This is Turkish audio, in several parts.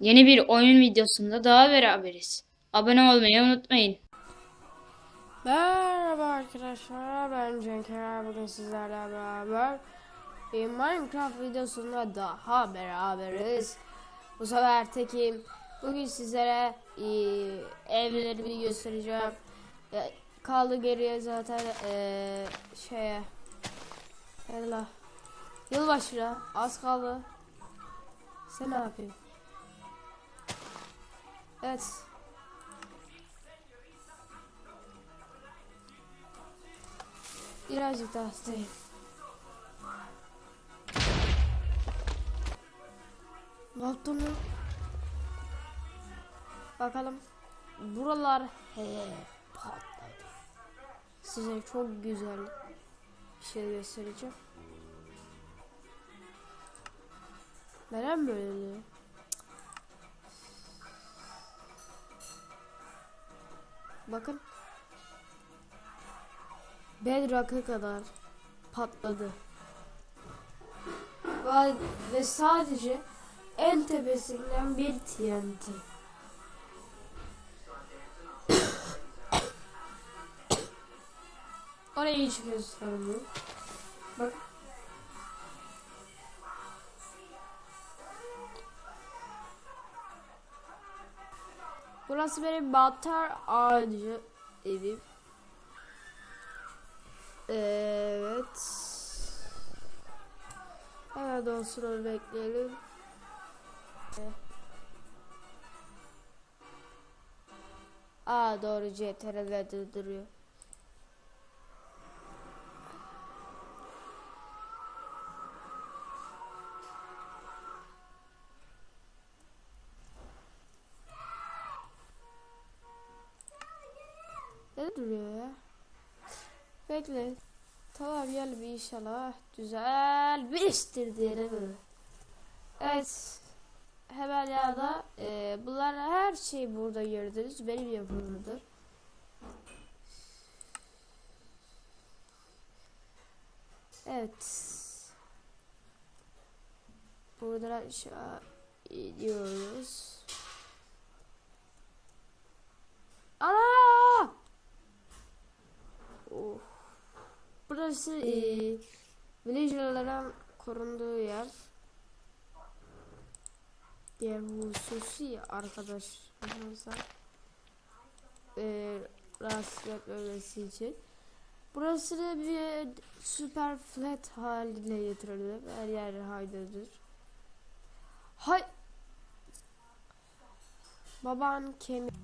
Yeni bir oyun videosunda daha beraberiz. Abone olmayı unutmayın. Merhaba arkadaşlar ben Cenker bugün sizlerle beraber bir Minecraft videosunda daha beraberiz. Bu sefer tekim. Bugün sizlere e, evlerimi göstereceğim. E, kaldı geriye zaten e, şeye Ella. Yılbaşına az kaldı. Sen ne yapıyorsun? Evet. Birazcık daha hastayım. Ne yaptın lan? Bakalım. Buralar he patladı. Size çok güzel bir şey göstereceğim. Neden böyle oluyor? Bakın. Bedrock'a kadar patladı. Ve, sadece en tepesinden bir TNT. Orayı hiç göstermiyorum. Bak. Burası benim mantar ağacı evim. Evet. Hemen olsun onu bekleyelim. Aa doğru CTRL'de duruyor. Duruyor ya? Bekle. Tamam gel bir inşallah düzelmiştir diyelim. Evet. Hemen ya da e, bunlar her şey burada gördünüz. Benim yapımımdır. Evet. Buradan aşağı iniyoruz. Burası e, villagerların korunduğu yer. Diğer hususi arkadaşlarımıza e, rahatsız etmemesi için. Burası da bir süper flat haline getirildi. Her yer haydadır. Hay Baban kemik.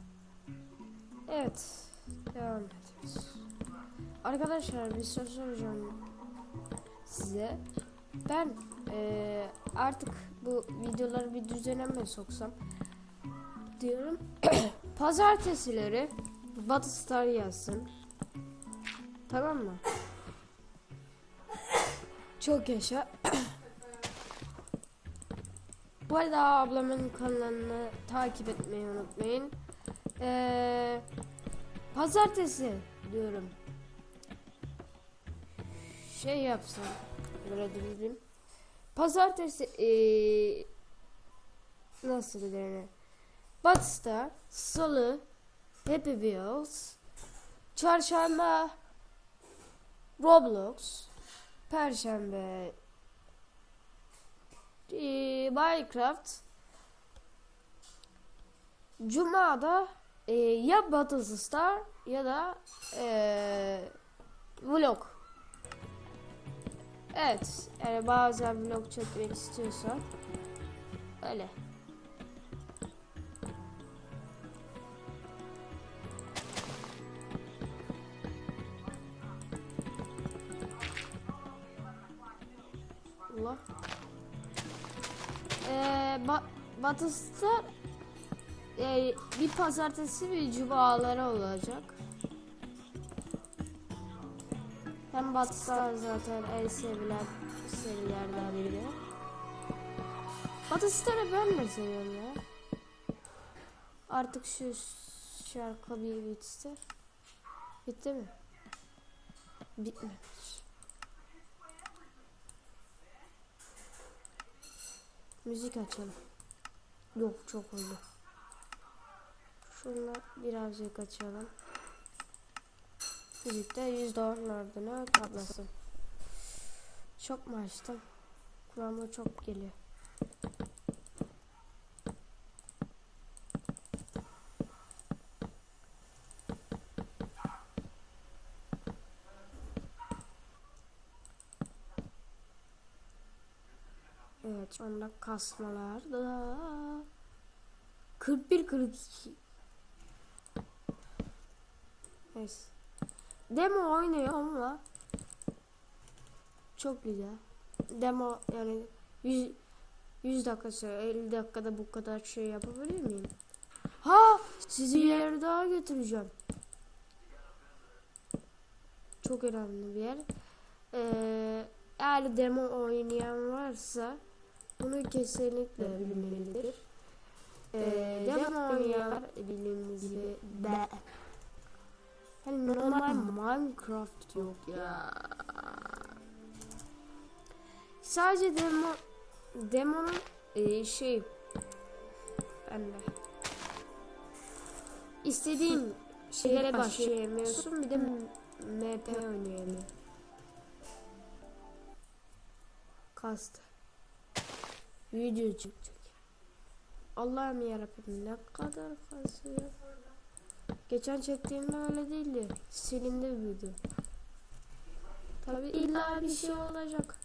Evet. Devam ediyoruz. Arkadaşlar bir soru soracağım size. Ben eee, artık bu videoları bir düzene soksam diyorum. Pazartesileri Batı Star yazsın. Tamam mı? Çok yaşa. Bu arada ablamın kanalını takip etmeyi unutmayın. Eee Pazartesi diyorum. Şey yapsam böyle durdurayım. Pazartesi ee, nasıl denir? Batıs'ta Salı Happy Wheels Çarşamba Roblox Perşembe ee, Minecraft Cuma'da e, ya Battle Star ya da e, Evet, yani bazen vlog çekmek istiyorsan öyle. Allah. Ee, ba Battle Star e, bir pazartesi ve cumaları olacak. Hem Batıslar zaten en sevilen serilerden biri. Batısları ben de seviyorum ya. Artık şu şarkı bir bitse. Bitti mi? Bitmemiş. Müzik açalım. Yok çok oldu. Şunla birazcık açalım. Müzik de %10 ardına kablasın. Çok mu açtım? Kulağıma çok geliyor. Evet şu anda kasmalar da 41 42 Neyse. Demo oynuyor ama çok güzel. Demo yani 100 100 dakikası 50 dakikada bu kadar şey yapabilir miyim? Ha sizi yer daha götüreceğim. Çok önemli bir yer. Ee, eğer demo oynayan varsa bunu kesinlikle bilmelidir. Ee, demo oynayanlar bildiğiniz gibi de Hani normal Minecraft yok ya. Sadece demo demonun e, şey ben de istediğin şeylere başlayamıyorsun bir de MP oynayamıyor. Kast. Video çıkacak. Allah'ım yarabbim ne kadar kasıyor. Geçen çektiğimde öyle değildi. Silindi video. Tabi illa bir şey olacak.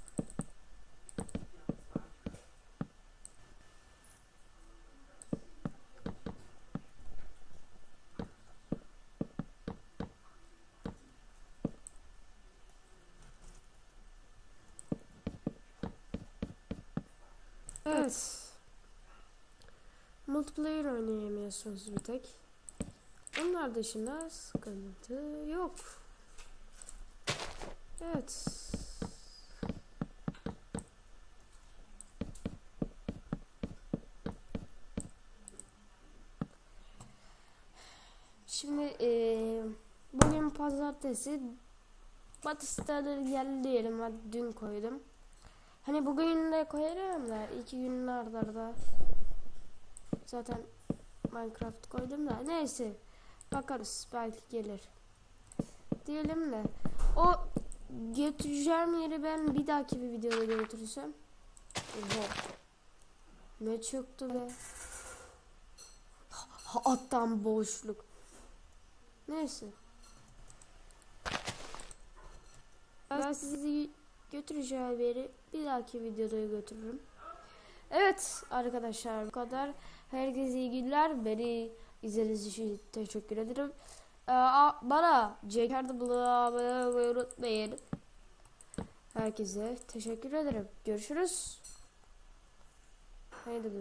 Evet. Multiplayer oynayamıyorsunuz bir tek. Onlar dışında sıkıntı yok. Evet. Şimdi eee, bugün pazartesi Batı starları geldi diyelim hadi dün koydum. Hani bugün de koyarım da iki gün arda arda. Zaten Minecraft koydum da neyse. Bakarız belki gelir. Diyelim de o götüreceğim yeri ben bir dahaki bir videoda götürürsem. Ne çıktı be. Attan boşluk. Neyse. Ben sizi götüreceğim yeri bir dahaki videoda götürürüm. Evet arkadaşlar bu kadar. Herkese iyi günler. Beni izlediğiniz için teşekkür ederim. Ee, bana Cekar'da bulunmayı unutmayın. Herkese teşekkür ederim. Görüşürüz. Haydi